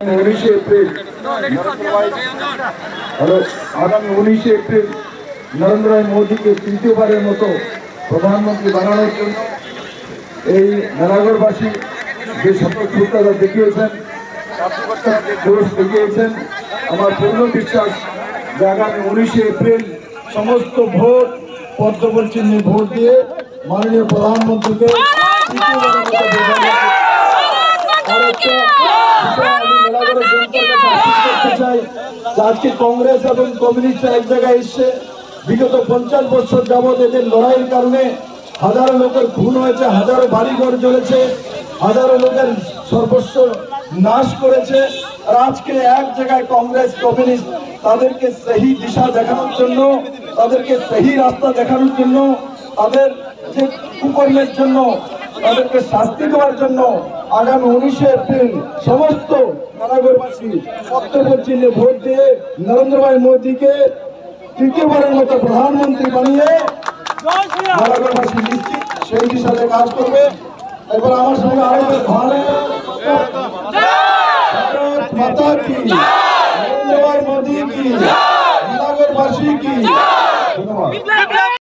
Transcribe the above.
উনিশে এপ্রিল। আগামী উনিশে এপ্রিল নরেন্দ্র মোদীকে তৃতীয়বারের মতো প্রধানমন্ত্রী বানানোর জন্য এই মেলাগড়বাসী যে স্বতঃস্ফূর্ততা দেখিয়েছেন দেখিয়েছেন আমার পূর্ণ বিশ্বাস যে আগামী উনিশে এপ্রিল সমস্ত ভোট পদ্মবল চিহ্নে ভোট দিয়ে মাননীয় প্রধানমন্ত্রীকে তৃতীয়বারের মতো করতে চাই যে আজকে কংগ্রেস এবং কমিউনিস্ট এক জায়গায় এসছে, বিগত পঞ্চাশ বছর যাবৎ এদের লড়াইয়ের কারণে হাজারো লোকের খুন হয়েছে, হাজারো বাড়িঘর জ্বলেছে, হাজারো লোকের সর্বস্ব নাশ করেছে। আর আজকে এক জায়গায় কংগ্রেস, কমিউনিস্ট তাদেরকে সেই দিশা দেখানোর জন্য, তাদেরকে সেই রাস্তা দেখানোর জন্য, তাদের যে কুকর্মের জন্য, তাদেরকে শাস্তি দেওয়ার জন্য আগামী উনিশে এপ্রিল সমস্ত নারাগরবাসী বক্তব্য চিহ্নে ভোট দিয়ে নরেন্দ্র ভাই মোদীকে তৃতীয়বারের মতো প্রধানমন্ত্রী বানিয়ে নারাগরবাসী নিশ্চিত সেই দিশাতে কাজ করবে। এবার আমার সঙ্গে আরও মাতা কি? নরেন্দ্র ভাই মোদী কি? নারাগরবাসী কি? ধন্যবাদ।